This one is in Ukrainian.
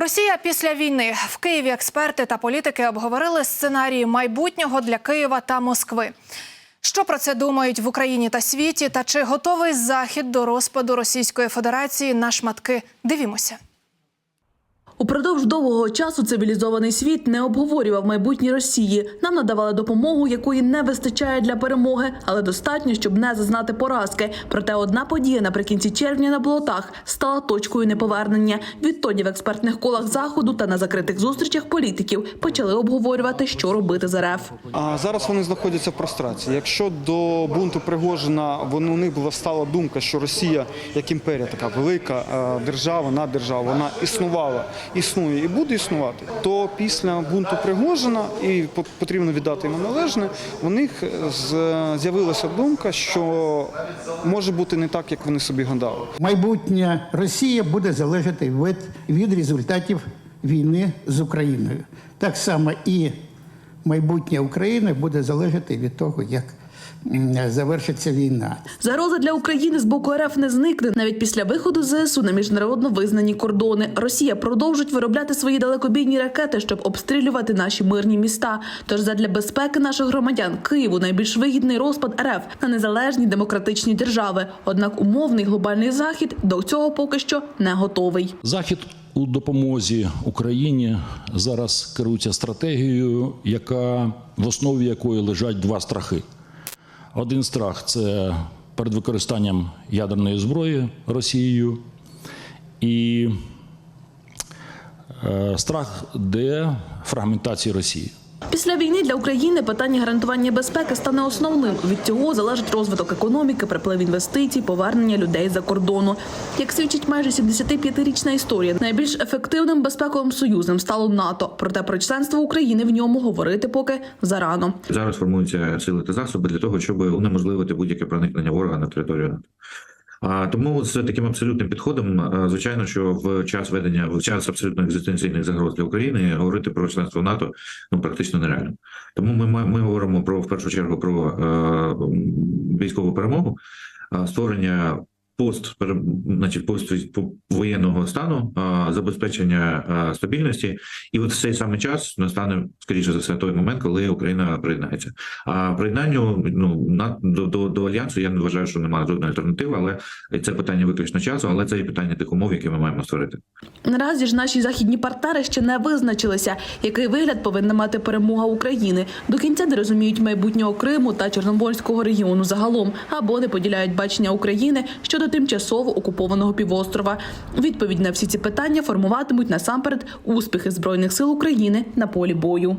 Росія після війни в Києві експерти та політики обговорили сценарії майбутнього для Києва та Москви. Що про це думають в Україні та світі? Та чи готовий захід до розпаду Російської Федерації на шматки? Дивімося. Упродовж довгого часу цивілізований світ не обговорював майбутнє Росії. Нам надавали допомогу, якої не вистачає для перемоги, але достатньо, щоб не зазнати поразки. Проте одна подія наприкінці червня на болотах стала точкою неповернення. Відтоді в експертних колах заходу та на закритих зустрічах політиків почали обговорювати, що робити з РФ. А зараз вони знаходяться в прострації. Якщо до бунту Пригожина вони- у них була стала думка, що Росія як імперія, така велика е, держава, наддержава, вона існувала, існує і буде існувати, то після бунту Пригожина, і по- потрібно віддати йому належне, у них з'явилася думка, що може бути не так, як вони собі гадали. Майбутнє Росії буде залежати від, від результатів війни з Україною. Так само і майбутнє України буде залежати від того, як завершиться війна. Загроза для України з боку РФ не зникне навіть після виходу ЗСУ на міжнародно визнані кордони. Росія продовжить виробляти свої далекобійні ракети, щоб обстрілювати наші мирні міста. Тож задля безпеки наших громадян Києву найбільш вигідний розпад РФ на незалежні демократичні держави. Однак умовний глобальний захід до цього поки що не готовий. Захід у допомозі Україні зараз керується стратегією, яка в основі якої лежать два страхи. Один страх це перед використанням ядерної зброї Росією, і страх де фрагментації Росії. Після війни для України питання гарантування безпеки стане основним. Від цього залежить розвиток економіки, приплив інвестицій, повернення людей за кордону. Як свідчить майже 75-річна історія, найбільш ефективним безпековим союзом стало НАТО. Проте про членство України в ньому говорити поки зарано. Зараз формуються сили та засоби для того, щоб унеможливити будь-яке проникнення ворога на територію НАТО. Тому з таким абсолютним підходом, звичайно, що в час ведення в час абсолютно екзистенційних загроз для України говорити про членство НАТО ну практично нереально. Тому ми ми говоримо про в першу чергу про е, військову перемогу, створення пост, значить, пост воєнного стану, забезпечення стабільності, і от в цей самий час настане скоріше за все той момент, коли Україна приєднається. А приєднанню ну на до, до, до альянсу я не вважаю, що немає жодної альтернативи, але це питання виключно часу, але це і питання тих умов, які ми маємо створити. Наразі ж наші західні партнери ще не визначилися, який вигляд повинна мати перемога України. До кінця не розуміють майбутнього Криму та Чорноморського регіону загалом, або не поділяють бачення України щодо тимчасово окупованого півострова. Відповідь на всі ці питання формуватимуть насамперед успіхи збройних сил України на полі бою.